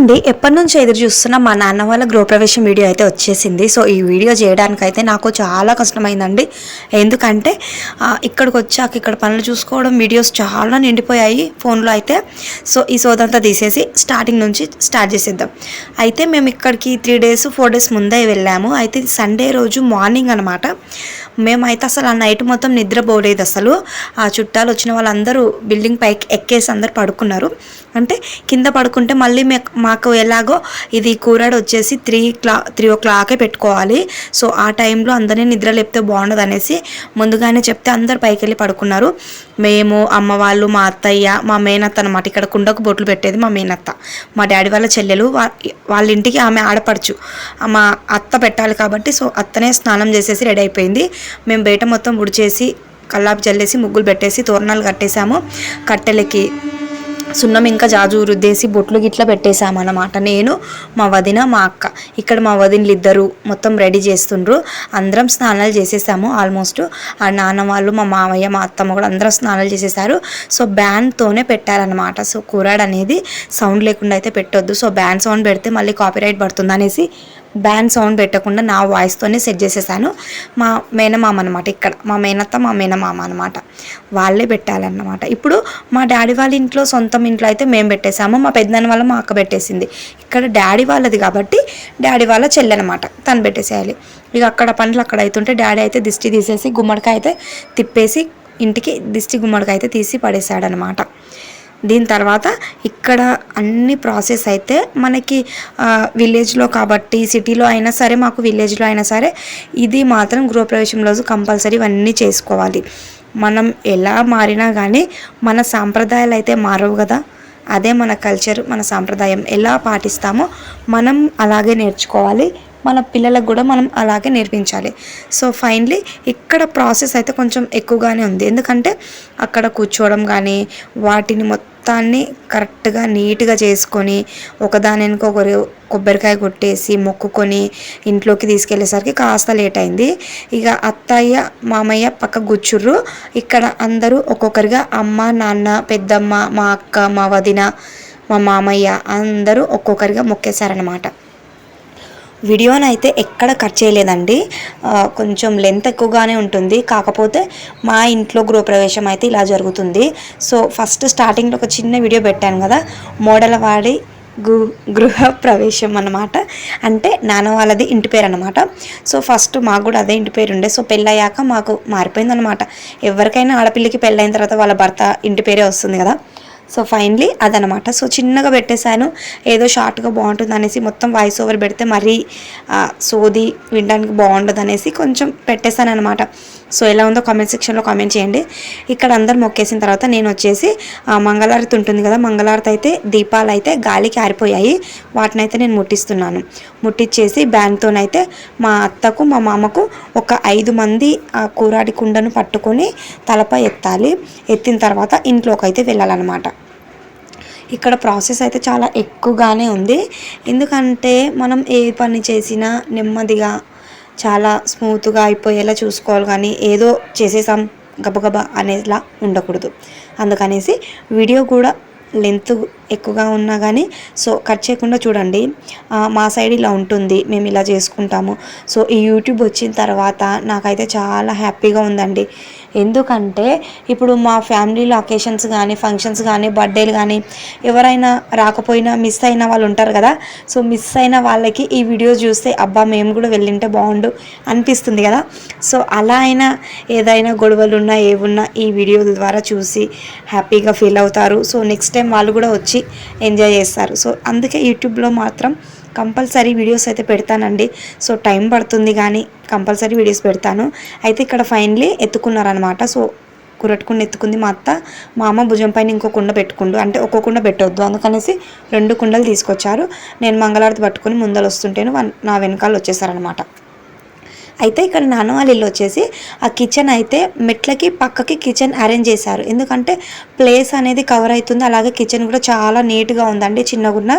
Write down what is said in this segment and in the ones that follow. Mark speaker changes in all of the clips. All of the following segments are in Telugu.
Speaker 1: అండి ఎప్పటి నుంచి ఎదురు చూస్తున్న మా నాన్న వాళ్ళ గృహప్రవేశం వీడియో అయితే వచ్చేసింది. సో ఈ వీడియో చేయడానికైతే నాకు చాలా కష్టమైందండి. ఎందుకంటే ఇక్కడికి వచ్చాక ఇక్కడ పనులు చూసుకోవడం వీడియోస్ చాలా నిండిపోయాయి ఫోన్లో అయితే. సో ఈ సోదంతా తీసేసి స్టార్టింగ్ నుంచి స్టార్ట్ చేసేద్దాం. అయితే మేము ఇక్కడికి త్రీ డేస్ ఫోర్ డేస్ ముందే వెళ్ళాము. అయితే సండే రోజు మార్నింగ్ అనమాట మేమైతే అసలు ఆ నైట్ మొత్తం నిద్రపోలేదు అసలు. ఆ చుట్టాలు వచ్చిన వాళ్ళందరూ బిల్డింగ్ పైకి ఎక్కేసి అందరు పడుకున్నారు. అంటే కింద పడుకుంటే మళ్ళీ మే- మాకు ఎలాగో ఇది కూరాడు వచ్చేసి త్రీ క్లా త్రీ ఓ క్లాకే పెట్టుకోవాలి. సో ఆ టైంలో అందరినీ నిద్ర లేపితే బాగుండదు అనేసి ముందుగానే చెప్తే అందరు పైకి వెళ్ళి పడుకున్నారు. మేము అమ్మ వాళ్ళు మా అత్తయ్య మా మేనత్త అనమాట ఇక్కడ కుండకు బొట్లు పెట్టేది మా మేనత్త. మా డాడీ వాళ్ళ చెల్లెలు వాళ్ళ ఇంటికి ఆమె ఆడపడచ్చు మా అత్త పెట్టాలి కాబట్టి సో అత్తనే స్నానం చేసేసి రెడీ అయిపోయింది. మేము బయట మొత్తం ఉడిచేసి కల్లాపు జల్లేసి ముగ్గులు పెట్టేసి తోరణాలు కట్టేసాము కట్టెలకి సున్నం ఇంకా జాజు రుద్దేసి బొట్లు గిట్ల పెట్టేశామన్నమాట. నేను మా వదిన మా అక్క. ఇక్కడ మా వదినలు ఇద్దరు మొత్తం రెడీ చేస్తుండ్రు. అందరం స్నానాలు చేసేసాము ఆల్మోస్ట్. ఆ నాన్న వాళ్ళు మా మామయ్య మా అత్తమ్మ కూడా అందరం స్నానాలు చేసేసారు. సో బ్యాన్తోనే పెట్టారనమాట సో కూరాడు అనేది సౌండ్ లేకుండా అయితే పెట్టొద్దు. సో బ్యాన్ సౌండ్ పెడితే మళ్ళీ కాపీరైట్ పడుతుంది అనేసి బ్యాన్ సౌండ్ పెట్టకుండా నా వాయిస్తోనే సెట్ చేసేసాను. మా మేనమామ అనమాట ఇక్కడ. మా మేనత్త మా మేనమామ అనమాట వాళ్ళే పెట్టాలన్నమాట. ఇప్పుడు మా డాడీ వాళ్ళ ఇంట్లో సొంతం ఇంట్లో అయితే మేము పెట్టేసాము మా పెద్దనాన్న వాళ్ళ మా అక్క పెట్టేసింది. ఇక్కడ డాడీ వాళ్ళది కాబట్టి డాడీ వాళ్ళ చెల్లె అనమాట తను పెట్టేసేయాలి. ఇక అక్కడ పనులు అక్కడ అవుతుంటే డాడీ అయితే దిష్టి తీసేసి గుమ్మడికాయ అయితే తిప్పేసి ఇంటికి దిష్టి గుమ్మడికాయ అయితే తీసి పడేసాడనమాట దీని తర్వాత ఇక్కడ అన్ని ప్రాసెస్ అయితే మనకి విలేజ్లో కాబట్టి సిటీలో అయినా సరే మాకు విలేజ్లో అయినా సరే ఇది మాత్రం గృహప్రవేశం రోజు కంపల్సరీ ఇవన్నీ చేసుకోవాలి. మనం ఎలా మారినా కానీ మన సాంప్రదాయాలు అయితే మారవు కదా. అదే మన కల్చర్ మన సాంప్రదాయం. ఎలా పాటిస్తామో మనం అలాగే నేర్చుకోవాలి. మన పిల్లలకు కూడా మనం అలాగే నేర్పించాలి. సో ఫైనలీ ఇక్కడ ప్రాసెస్ అయితే కొంచెం ఎక్కువగానే ఉంది. ఎందుకంటే అక్కడ కూర్చోవడం కానీ వాటిని మొత్తాన్ని కరెక్ట్గా నీట్గా చేసుకొని ఒకదాని వెనుక ఒకరు కొబ్బరికాయ కొట్టేసి మొక్కుకొని ఇంట్లోకి తీసుకెళ్ళేసరికి కాస్త లేట్ అయింది. ఇక అత్తయ్య మామయ్య పక్క కూర్చుర్రు. ఇక్కడ అందరూ ఒక్కొక్కరిగా అమ్మ నాన్న పెద్దమ్మ మా అక్క మా వదిన మా మామయ్య అందరూ ఒక్కొక్కరిగా మొక్కేశారనమాట వీడియోని అయితే ఎక్కడ కట్ చేయలేదండి. కొంచెం లెంత్ ఎక్కువగానే ఉంటుంది. కాకపోతే మా ఇంట్లో గృహప్రవేశం అయితే ఇలా జరుగుతుంది. సో ఫస్ట్ స్టార్టింగ్లో ఒక చిన్న వీడియో పెట్టాను కదా మోడలవాడి గు గృహ ప్రవేశం అన్నమాట. అంటే నాన్న వాళ్ళది ఇంటి పేరు అనమాట సో ఫస్ట్ మాకు కూడా అదే ఇంటి పేరు ఉండే సో పెళ్ళయ్యాక మాకు మారిపోయిందనమాట ఎవరికైనా ఆడపిల్లకి పెళ్ళైన తర్వాత వాళ్ళ భర్త ఇంటి పేరే వస్తుంది కదా. సో ఫైనలీ అదనమాట. సో చిన్నగా పెట్టేశాను. ఏదో షార్ట్గా బాగుంటుంది అనేసి మొత్తం వాయిస్ ఓవర్ పెడితే మరీ సోది వినడానికి బాగుండదు అనేసి కొంచెం పెట్టేశాను అనమాట సో ఎలా ఉందో కామెంట్ సెక్షన్లో కామెంట్ చేయండి. ఇక్కడ అందరు మొక్కేసిన తర్వాత నేను వచ్చేసి ఆ, మంగళారతి ఉంటుంది కదా మంగళారతి అయితే దీపాలు అయితే గాలికి ఆరిపోయాయి. వాటిని అయితే నేను ముట్టిస్తున్నాను. ముట్టించేసి బ్యాన్తోనైతే మా అత్తకు మా మామకు ఒక ఐదు మంది ఆ కూరాడి కుండను పట్టుకొని తలపై ఎత్తాలి. ఎత్తిన తర్వాత ఇంట్లోకి అయితే వెళ్ళాలన్నమాట. ఇక్కడ ప్రాసెస్ అయితే చాలా ఎక్కువగానే ఉంది. ఎందుకంటే మనం ఏ పని చేసినా నెమ్మదిగా చాలా స్మూత్గా అయిపోయేలా చూసుకోవాలి కానీ ఏదో చేసేసాం గబగబా అనేలా ఉండకూడదు. అందుకనేసి వీడియో కూడా లెంత్ ఎక్కువగా ఉన్నా కానీ సో కట్ చేయకుండా చూడండి. మా సైడ్ ఇలా ఉంటుంది మేము ఇలా చేసుకుంటాము. సో ఈ యూట్యూబ్ వచ్చిన తర్వాత నాకైతే చాలా హ్యాపీగా ఉందండి. ఎందుకంటే ఇప్పుడు మా ఫ్యామిలీలో అకేషన్స్ కానీ ఫంక్షన్స్ కానీ బర్త్డేలు కానీ ఎవరైనా రాకపోయినా మిస్ అయిన వాళ్ళు ఉంటారు కదా. సో మిస్ అయిన వాళ్ళకి ఈ వీడియో చూస్తే అబ్బా మేము కూడా వెళ్ళింటే బాగుండు అనిపిస్తుంది కదా. సో అలా అయినా ఏదైనా గొడవలు ఉన్నా ఏమున్నా ఈ వీడియో ద్వారా చూసి హ్యాపీగా ఫీల్ అవుతారు. సో నెక్స్ట్ టైం వాళ్ళు కూడా వచ్చి ఎంజాయ్ చేస్తారు. సో అందుకే యూట్యూబ్లో మాత్రం కంపల్సరీ వీడియోస్ అయితే పెడతానండి. సో టైం పడుతుంది కానీ కంపల్సరీ వీడియోస్ పెడతాను. అయితే ఇక్కడ ఫైనలీ ఎత్తుకున్నారనమాట సో కురట్టుకుని ఎత్తుకుంది మా అత్త. మా అమ్మ భుజం పైన ఇంకో కుండ పెట్టుకుండు. అంటే ఒక్కో కుండ పెట్టొద్దు. అందుకనేసి రెండు కుండలు తీసుకొచ్చారు. నేను మంగళారతి పట్టుకుని ముందలు వస్తుంటేను నా వెనకాల వచ్చేసారనమాట అయితే ఇక్కడ నాన్న వాళ్ళ ఇల్లు వచ్చేసి ఆ కిచెన్ అయితే మెట్లకి పక్కకి కిచెన్ అరేంజ్ చేశారు. ఎందుకంటే ప్లేస్ అనేది కవర్ అవుతుంది. అలాగే కిచెన్ కూడా చాలా నీట్గా ఉందండి చిన్నగున్న.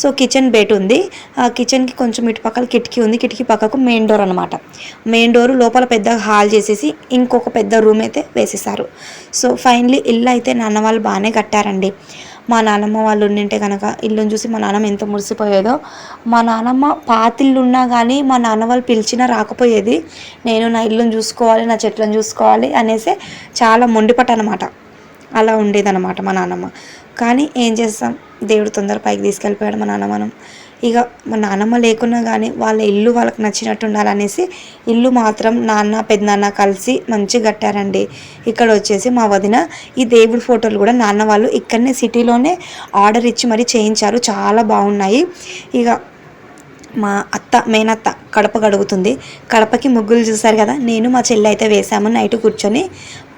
Speaker 1: సో కిచెన్ బెడ్ ఉంది. ఆ కిచెన్కి కొంచెం ఇటు పక్కల కిటికీ ఉంది. కిటికీ పక్కకు మెయిన్ డోర్ అనమాట మెయిన్ డోర్ లోపల పెద్ద హాల్ చేసేసి ఇంకొక పెద్ద రూమ్ అయితే వేసేసారు సో ఫైనలీ ఇల్లు అయితే నాన్న వాళ్ళు బాగానే కట్టారండి. మా నాన్నమ్మ వాళ్ళు ఉండింటే కనుక ఇల్లుని చూసి మా నాన్నమ్మ ఎంత మురిసిపోయేదో. మా నాన్నమ్మ పాతిల్లు ఉన్నా కానీ మా నాన్న వాళ్ళు పిలిచినా రాకపోయేది. నేను నా ఇల్లుని చూసుకోవాలి నా చెట్లను చూసుకోవాలి అనేసి చాలా మొండిపట్టు అనమాట అలా ఉండేదన్నమాట మా నాన్నమ్మ కానీ ఏం చేస్తాం? దేవుడు తొందర పైకి తీసుకెళ్ళిపోయాడు మా నాన్న మనం. ఇక మా నాన్నమ్మ లేకున్నా కానీ వాళ్ళ ఇల్లు వాళ్ళకి నచ్చినట్టు ఉండాలనేసి ఇల్లు మాత్రం నాన్న పెద్దనాన్న కలిసి మంచిగా కట్టారండి. ఇక్కడ వచ్చేసి మా వదిన ఈ దేవుడి ఫోటోలు కూడా నాన్న వాళ్ళు ఇక్కడనే సిటీలోనే ఆర్డర్ ఇచ్చి మరీ చేయించారు. చాలా బాగున్నాయి. ఇక మా అత్త మేనత్త కడప గడుగుతుంది కడపకి ముగ్గులు చూసారు కదా నేను మా చెల్లి అయితే వేసాము నైట్ కూర్చొని.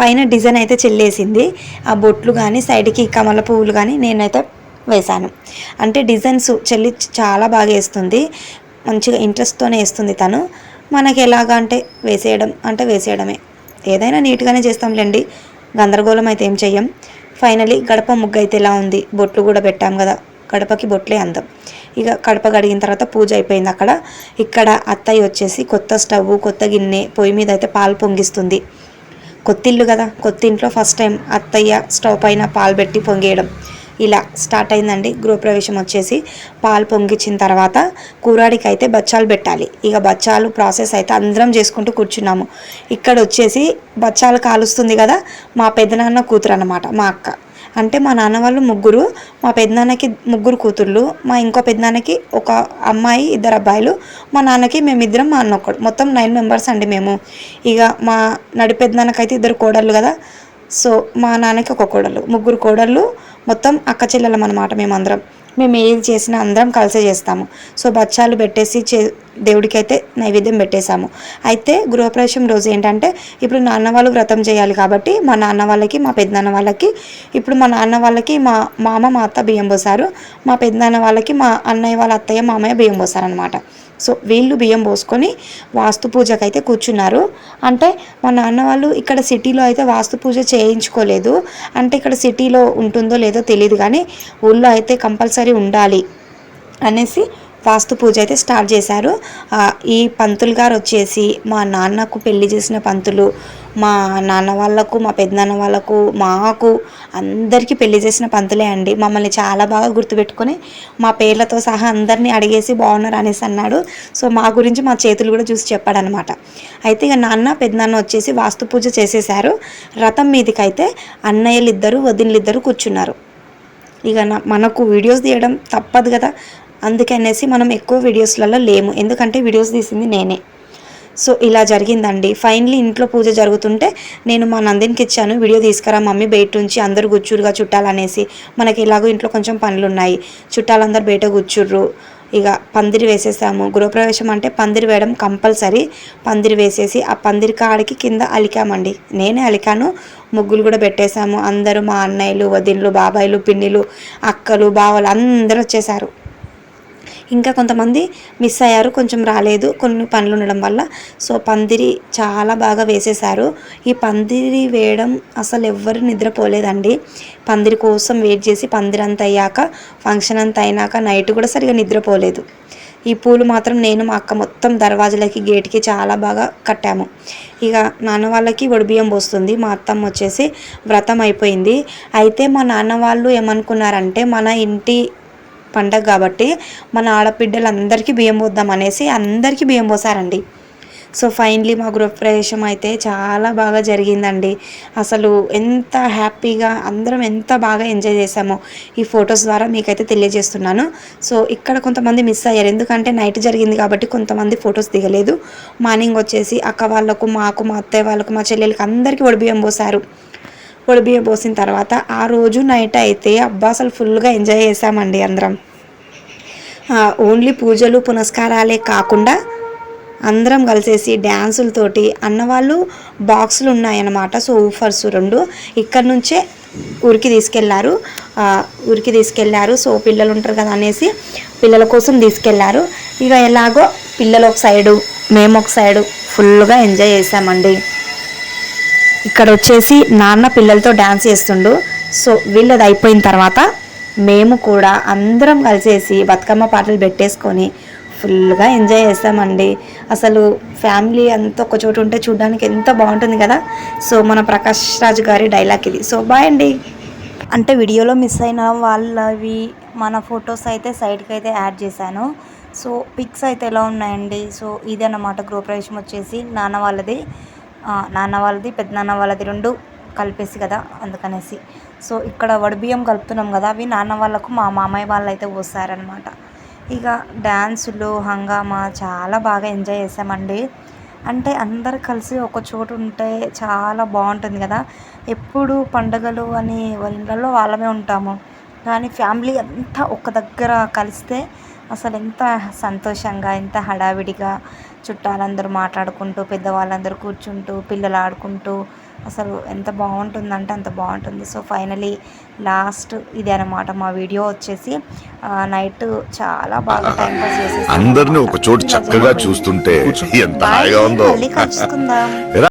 Speaker 1: పైన డిజైన్ అయితే చెల్లేసింది. ఆ బొట్లు కానీ సైడ్కి కమల పువ్వులు కానీ నేనైతే వేశాను. అంటే డిజైన్స్ చెల్లి చాలా బాగా వేస్తుంది. మంచిగా ఇంట్రెస్ట్తోనే వేస్తుంది తను. మనకి ఎలాగా అంటే వేసేయడం అంటే వేసేయడమే. ఏదైనా నీట్గానే చేస్తాంలేండి. గందరగోళం అయితే ఏం చెయ్యం. ఫైనలీ గడప ముగ్గు అయితే ఎలా ఉంది? బొట్లు కూడా పెట్టాం కదా. గడపకి బొట్లే అందం. ఇక కడప కడిగిన తర్వాత పూజ అయిపోయింది అక్కడ. ఇక్కడ అత్తయ్య వచ్చేసి కొత్త స్టవ్ కొత్త గిన్నె పొయ్యి మీద అయితే పాలు పొంగిస్తుంది. కొత్తిల్లు కదా. కొత్తింట్లో ఫస్ట్ టైం అత్తయ్య స్టవ్ పైన పాలు పెట్టి పొంగేయడం. ఇలా స్టార్ట్ అయిందండి. గృహప్రవేశం వచ్చేసి పాలు పొంగిచ్చిన తర్వాత కూరాడికి అయితే బచ్చాలు పెట్టాలి. ఇక బచ్చాలు ప్రాసెస్ అయితే అందరం చేసుకుంటూ కూర్చున్నాము. ఇక్కడ వచ్చేసి బచ్చాలు కాలుస్తుంది కదా మా పెద్దనాన్న కూతురు అన్నమాట మా అక్క. అంటే మా నాన్న వాళ్ళు ముగ్గురు మా పెద్దనాన్నకి ముగ్గురు కూతుర్లు మా ఇంకో పెద్దనాన్నకి ఒక అమ్మాయి ఇద్దరు అబ్బాయిలు మా నాన్నకి మేమిద్దరం మా అన్న ఒకడు మొత్తం నైన్ మెంబర్స్ అండి మేము. ఇక మా నడి పెద్దనాన్నకైతే ఇద్దరు కోడళ్ళు కదా సో మా నాన్నకి ఒక కోడలు ముగ్గురు కోడళ్ళు మొత్తం అక్క చెల్లెలం అనమాట మేమందరం. మేము ఏది చేసినా అందరం కలిసే చేస్తాము. సో బచ్చాలు పెట్టేసి చే దేవుడికి అయితే నైవేద్యం పెట్టేశాము. అయితే గృహప్రవేశం రోజు ఏంటంటే ఇప్పుడు నాన్న వాళ్ళు వ్రతం చేయాలి కాబట్టి మా నాన్న వాళ్ళకి మా పెద్దనాన్న వాళ్ళకి ఇప్పుడు మా నాన్న వాళ్ళకి మా మామ మా అత్త బియ్యం పోసారు. మా పెద్దనాన్న వాళ్ళకి మా అన్నయ్య వాళ్ళ అత్తయ్య మామయ్య బియ్యం పోసారనమాట సో వీళ్ళు బియ్యం పోసుకొని వాస్తు పూజకు అయితే కూర్చున్నారు. అంటే మా నాన్న వాళ్ళు ఇక్కడ సిటీలో అయితే వాస్తు పూజ చేయించుకోలేదు. అంటే ఇక్కడ సిటీలో ఉంటుందో లేదో తెలియదు కానీ ఊళ్ళో అయితే కంపల్సరీ ఉండాలి అనేసి వాస్తు పూజ అయితే స్టార్ట్ చేశారు. ఈ పంతులు గారు వచ్చేసి మా నాన్నకు పెళ్ళి చేసిన పంతులు మా నాన్న వాళ్ళకు మా పెద్దనాన్న వాళ్ళకు మాకు అందరికీ పెళ్ళి చేసిన పంతులే అండి. మమ్మల్ని చాలా బాగా గుర్తుపెట్టుకొని మా పేర్లతో సహా అందరినీ అడిగేసి బాగున్నారు అనేసి అన్నాడు. సో మా గురించి మా చేతులు కూడా చూసి చెప్పాడనమాట. అయితే ఇక నాన్న పెద్దనాన్న వచ్చేసి వాస్తు పూజ చేసేసారు రథం మీదకైతే అన్నయ్యలు ఇద్దరు వదినలు ఇద్దరు కూర్చున్నారు. ఇక మనకు వీడియోస్ తీయడం తప్పదు కదా. అందుకనేసి మనం ఎక్కువ వీడియోస్లలో లేము. ఎందుకంటే వీడియోస్ తీసింది నేనే. సో ఇలా జరిగిందండి. ఫైనలీ ఇంట్లో పూజ జరుగుతుంటే నేను మా నందినికి ఇచ్చాను వీడియో తీసుకురా మమ్మీ బయట నుంచి అందరు గుచ్చురుగా చుట్టాలనేసి. మనకి ఇలాగో ఇంట్లో కొంచెం పనులు ఉన్నాయి చుట్టాలందరూ బయట కూర్చుర్రు. ఇక పందిరి వేసేసాము. గృహప్రవేశం అంటే పందిరి వేయడం కంపల్సరీ. పందిరి వేసేసి ఆ పందిరి కాడికి కింద అలికామండి. నేనే అలికాను ముగ్గులు కూడా పెట్టేశాము. అందరూ మా అన్నయ్యలు వదిన్లు బాబాయిలు పిన్నిలు అక్కలు బావలు అందరూ వచ్చేసారు. ఇంకా కొంతమంది మిస్ అయ్యారు కొంచెం రాలేదు కొన్ని పనులు ఉండడం వల్ల. సో పందిరి చాలా బాగా వేసేశారు. ఈ పందిరి వేయడం అసలు ఎవ్వరు నిద్రపోలేదండి. పందిరి కోసం వెయిట్ చేసి పందిరి అంత అయ్యాక ఫంక్షన్ అంత అయినాక నైట్ కూడా సరిగా నిద్రపోలేదు. ఈ పూలు మాత్రం నేను మా అక్క మొత్తం దర్వాజలకి గేట్కి చాలా బాగా కట్టాము. ఇక నాన్న వాళ్ళకి ఒడిబియ్యం పోస్తుంది. మా అత్తమ్మ వచ్చేసి వ్రతం అయిపోయింది. అయితే మా నాన్న వాళ్ళు ఏమనుకున్నారంటే మన ఇంటి పండగ కాబట్టి మన ఆడబిడ్డలందరికీ బియ్యం పోద్దాం అనేసి అందరికీ బియ్యం పోసారండి. సో ఫైనలీ మా గృహప్రవేశం అయితే చాలా బాగా జరిగిందండి. అసలు ఎంత హ్యాపీగా అందరం ఎంత బాగా ఎంజాయ్ చేసామో ఈ ఫొటోస్ ద్వారా మీకైతే తెలియజేస్తున్నాను. సో ఇక్కడ కొంతమంది మిస్ అయ్యారు. ఎందుకంటే నైట్ జరిగింది కాబట్టి కొంతమంది ఫొటోస్ దిగలేదు. మార్నింగ్ వచ్చేసి అక్క వాళ్ళకు మాకు మా అత్తయ్య వాళ్ళకు మా చెల్లెలకి అందరికీ ఒడిబియ్యం పోసారు. ఒడిబియ్యం పోసిన తర్వాత ఆ రోజు నైట్ అయితే అబ్బా అసలు ఫుల్గా ఎంజాయ్ చేసామండి అందరం. ఓన్లీ పూజలు పునస్కారాలే కాకుండా అందరం కలిసేసి డ్యాన్సులతోటి అన్నవాళ్ళు బాక్సులు ఉన్నాయన్నమాట సో ఊఫర్స్ రెండు. ఇక్కడ నుంచే ఊరికి తీసుకెళ్ళారు. ఊరికి తీసుకెళ్ళారు. సో పిల్లలు ఉంటారు కదా అనేసి పిల్లల కోసం తీసుకెళ్ళారు. ఇక ఎలాగో పిల్లలు ఒక సైడు మేము ఒక సైడు ఫుల్గా ఎంజాయ్ చేసామండి ఇక్కడ వచ్చేసి నాన్న పిల్లలతో డ్యాన్స్ చేస్తుండు. సో వీళ్ళది అయిపోయిన తర్వాత మేము కూడా అందరం కలిసేసి బతుకమ్మ పాటలు పెట్టేసుకొని ఫుల్గా ఎంజాయ్ చేస్తామండి. అసలు ఫ్యామిలీ అంతా ఒక చోటు ఉంటే చూడడానికి ఎంత బాగుంటుంది కదా. సో మన ప్రకాష్ రాజు గారి డైలాగ్ ఇది. సో బాయ్ అండి. అంటే వీడియోలో మిస్ అయిన వాళ్ళవి మన ఫొటోస్ అయితే సైడ్కి అయితే యాడ్ చేశాను. సో పిక్స్ అయితే ఎలా ఉన్నాయండి? సో ఇది అన్నమాట గృహప్రవేశం వచ్చేసి నాన్న వాళ్ళది. నాన్న వాళ్ళది పెద్దనాన్న వాళ్ళది రెండు కలిపేసి కదా అందుకనేసి. సో ఇక్కడ వడిబియ్యం కలుపుతున్నాం కదా అవి నాన్న వాళ్ళకు మా మామయ్య వాళ్ళు అయితే పోసారనమాట ఇక డ్యాన్సులు హంగామా చాలా బాగా ఎంజాయ్ చేసామండి. అంటే అందరు కలిసి ఒక చోటు ఉంటే చాలా బాగుంటుంది కదా. ఎప్పుడు పండగలు అని వాళ్ళ వాళ్ళమే ఉంటాము. కానీ ఫ్యామిలీ అంతా ఒక దగ్గర కలిస్తే అసలు ఎంత సంతోషంగా ఎంత హడావిడిగా చుట్టాలందరూ మాట్లాడుకుంటూ పెద్దవాళ్ళందరూ కూర్చుంటూ పిల్లలు ఆడుకుంటూ అసలు ఎంత బాగుంటుందంటే అంత బాగుంటుంది. సో ఫైనలీ లాస్ట్ ఇది అనమాట మా వీడియో వచ్చేసి నైట్ చాలా బాగా టైం పాస్ చేసేసి
Speaker 2: అందరినీ ఒక చోటు చక్కగా చూస్తుంటే ఎంత హాయిగా ఉందో.
Speaker 1: మళ్ళీ కలుసుకుందాం.